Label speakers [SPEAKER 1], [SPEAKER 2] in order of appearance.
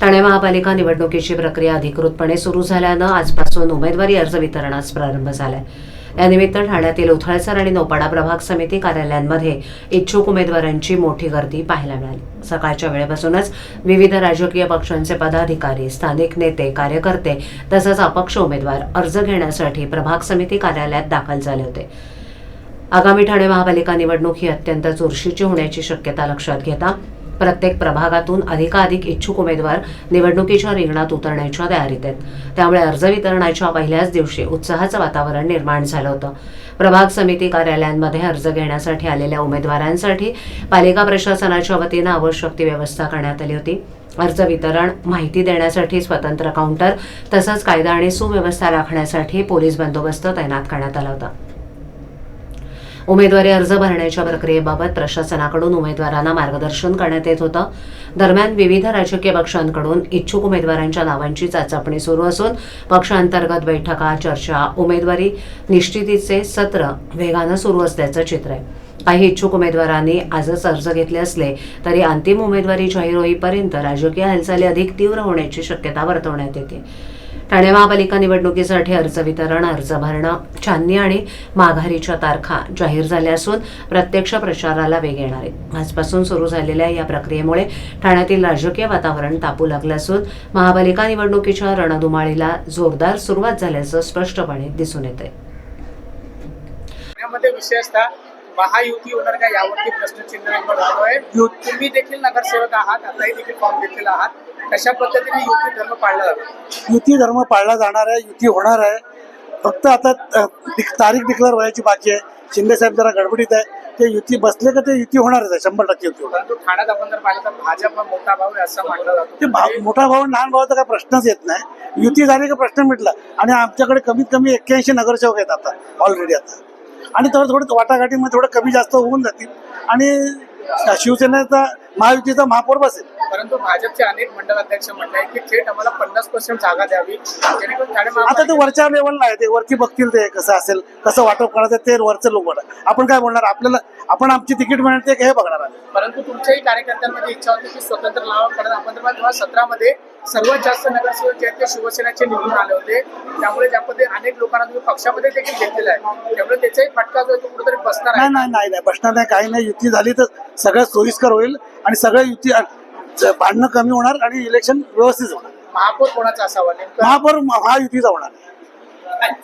[SPEAKER 1] ठाणे महापालिका निवडणुकीची प्रक्रिया अधिकृतपणे सुरू झाल्यानं आजपासून उमेदवारी अर्ज वितरणास प्रारंभ झालाय. यानिमित्त ठाण्यातील उथळसर आणि नोपाडा प्रभाग समिती कार्यालयांमध्ये इच्छुक उमेदवारांची मोठी गर्दी पाहायला मिळाली. सकाळच्या वेळेपासूनच विविध राजकीय पक्षांचे पदाधिकारी स्थानिक नेते कार्यकर्ते तसंच अपक्ष उमेदवार अर्ज घेण्यासाठी प्रभाग समिती कार्यालयात दाखल झाले होते. आगामी ठाणे महापालिका निवडणूक ही अत्यंत चुरशीची होण्याची शक्यता लक्षात घेता प्रत्येक प्रभागातून अधिकाधिक इच्छुक उमेदवार निवडणुकीच्या रिंगणात उतरण्याच्या तयारीत आहेत. त्यामुळे अर्ज वितरणाच्या पहिल्याच दिवशी उत्साहाचं वातावरण निर्माण झालं होतं. प्रभाग समिती कार्यालयांमध्ये अर्ज घेण्यासाठी आलेल्या उमेदवारांसाठी पालिका प्रशासनाच्या वतीनं आवश्यक ती व्यवस्था करण्यात आली होती. अर्ज वितरण माहिती देण्यासाठी स्वतंत्र काउंटर तसंच कायदा आणि सुव्यवस्था राखण्यासाठी पोलीस बंदोबस्त तैनात करण्यात आला होता. उमेदवारी अर्ज भरण्याच्या प्रक्रियेबाबत प्रशासनाकडून उमेदवारांना मार्गदर्शन करण्यात येत होतं. दरम्यान विविध राजकीय पक्षांकडून इच्छुक उमेदवारांच्या नावांची चाचपणी सुरू असून पक्षांतर्गत बैठका चर्चा उमेदवारी निश्चितीचे सत्र वेगानं सुरू असल्याचं चित्र आहे. काही इच्छुक उमेदवारांनी आजच अर्ज घेतले असले तरी अंतिम उमेदवारी जाहीर होईपर्यंत राजकीय हालचाली अधिक तीव्र होण्याची शक्यता वर्तवण्यात येते. ठाणे महापालिका निवडणुकीसाठी अर्ज वितरण अर्ज भरणं छाननी आणि माघारीच्या तारखा जाहीर झाल्या असून प्रत्यक्ष प्रचाराला वेग येणार आहे. आजपासून सुरू झालेल्या या प्रक्रियेमुळे ठाण्यातील राजकीय वातावरण तापू लागलं असून महापालिका निवडणुकीच्या रणधुमाळीला जोरदार सुरुवात झाल्याचं स्पष्टपणे दिसून येतंय.
[SPEAKER 2] विशेषतः महायुती होणार का यावरती प्रश्नचिन्ह निर्माण झालो आहे. तुम्ही देखील नगरसेवक आहात आताही देखील फॉर्म घेतलेला आहात. कशा पद्धतीने युती धर्म पाळला जातो?
[SPEAKER 3] युती धर्म पाळला जाणार आहे युती होणार आहे. फक्त आता तारीख डिक्लेअर व्हायची बाकी आहे. शिंदे साहेब जरा गडबडीत आहे. ते युती बसले का ते युती होणारच आहे शंभर टक्के युती होणार
[SPEAKER 2] ठाण्यात आपण जर पाहिलं तर भाजप मोठा भाऊ असं मानलं
[SPEAKER 3] ते भाव मोठा भाऊ लहान भावाचा काय प्रश्नच येत नाही. युती झाली का प्रश्न मिटला. आणि आमच्याकडे कमीत कमी एक्क्याऐंशी नगरसेवक आहेत आता ऑलरेडी आता. आणि थोडं थोडं वाटाघाटीमध्ये थोडं कमी जास्त होऊन जातील. आणि शिवसेनेचा महायुतीचा महापौर बसेल.
[SPEAKER 2] परंतु भाजपचे अनेक मंडळ अध्यक्ष म्हणले की थेट आम्हाला पन्नास पर्सेंट जागा द्यावी. जेणेकरून
[SPEAKER 3] आता ते वरच्या लेवलला आहे ते वरती बघतील ते कसं असेल कसं वाटप करायचं ते वरचं लोक आपण काय बोलणार? आपल्याला आपण आमची तिकीट मिळते हे बघणार आहे
[SPEAKER 2] परंतु तुमच्याही कार्यकर्त्यांमध्ये इच्छा होती की स्वतंत्र लावा कारण आपण सतरामध्ये सर्वात जास्त नगरसेवक जे आहेत ते शिवसेनेचे निवडून आले होते. त्यामुळे ज्या पद्धतीने अनेक लोकांना तुम्ही पक्षामध्ये देखील घेतलेला आहे. त्यामुळे त्याचाही फटका जो आहे तो कुठेतरी बसणार आहे.
[SPEAKER 3] नाही नाही नाही नाही बसणार नाही काही नाही. युती झाली तर सगळ्यात सोयीस्कर होईल आणि सगळ्या युती भांडणं कमी होणार आणि इलेक्शन व्यवस्थित होणार.
[SPEAKER 2] महापौर कोणाचा असावा नेमकं?
[SPEAKER 3] महापौर महायुतीचा होणार.